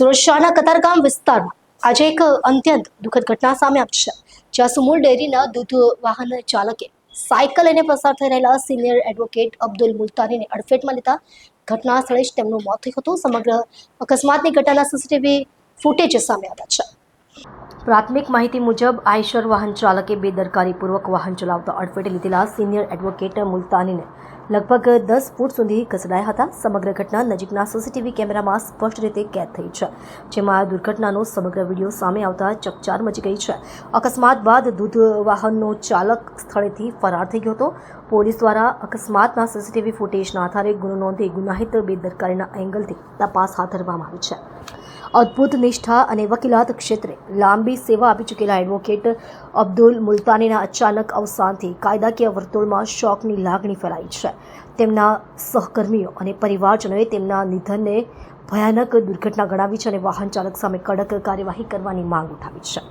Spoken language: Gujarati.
સુરત શહેરના કતારગામ વિસ્તારમાં આજે એક અત્યંત દુઃખદ ઘટના સામે આવી છે, જ્યાં સુમુલ ડેરીના દૂધ વાહન ચાલકે સાયકલ એને પસાર થઈ રહેલા સિનિયર એડવોકેટ અબ્દુલ મુલતાનીને અડફેટમાં લીધા. ઘટના સ્થળે જ તેમનું મોત થયું હતું. સમગ્ર અકસ્માતની ઘટનાના સીસીટીવી ફૂટેજ સામે આવ્યા છે. પ્રાથમિક માહિતી મુજબ આયશર વાહન ચાલકે બેદરકારીપૂર્વક વાહન ચલાવતા અડફેટે લીધેલા સિનિયર એડવોકેટ મુલતાનીને લગભગ દસ ફૂટ સુધી ઘસડાયા હતા. સમગ્ર ઘટના નજીકના સીસીટીવી કેમેરામાં સ્પષ્ટ રીતે કેદ થઈ છે. જેમાં દુર્ઘટનાનો સમગ્ર વીડિયો સામે આવતા ચકચાર મચી ગઈ છે. અકસ્માત બાદ દૂધ વાહનનો ચાલક સ્થળેથી ફરાર થઈ ગયો હતો. પોલીસ દ્વારા અકસ્માતના સીસીટીવી ફૂટેજના આધારે ગુનો નોંધી ગુનાહિત બેદરકારીના એંગલથી તપાસ હાથ ધરવામાં આવી છે. અદ્ભુત નિષ્ઠા અને વકીલાત ક્ષેત્રે લાંબી સેવા આપી ચૂકેલા એડવોકેટ અબ્દુલ મુલતાનીના અચાનક અવસાનથી કાયદાકીય વર્તુળમાં શોકની લાગણી ફેલાઈ છે. તેમના સહકર્મીઓ અને પરિવારજનોએ તેમના નિધનને ભયાનક દુર્ઘટના ગણાવી છે અને વાહન ચાલક સામે કડક કાર્યવાહી કરવાની માંગ ઉઠાવી છે.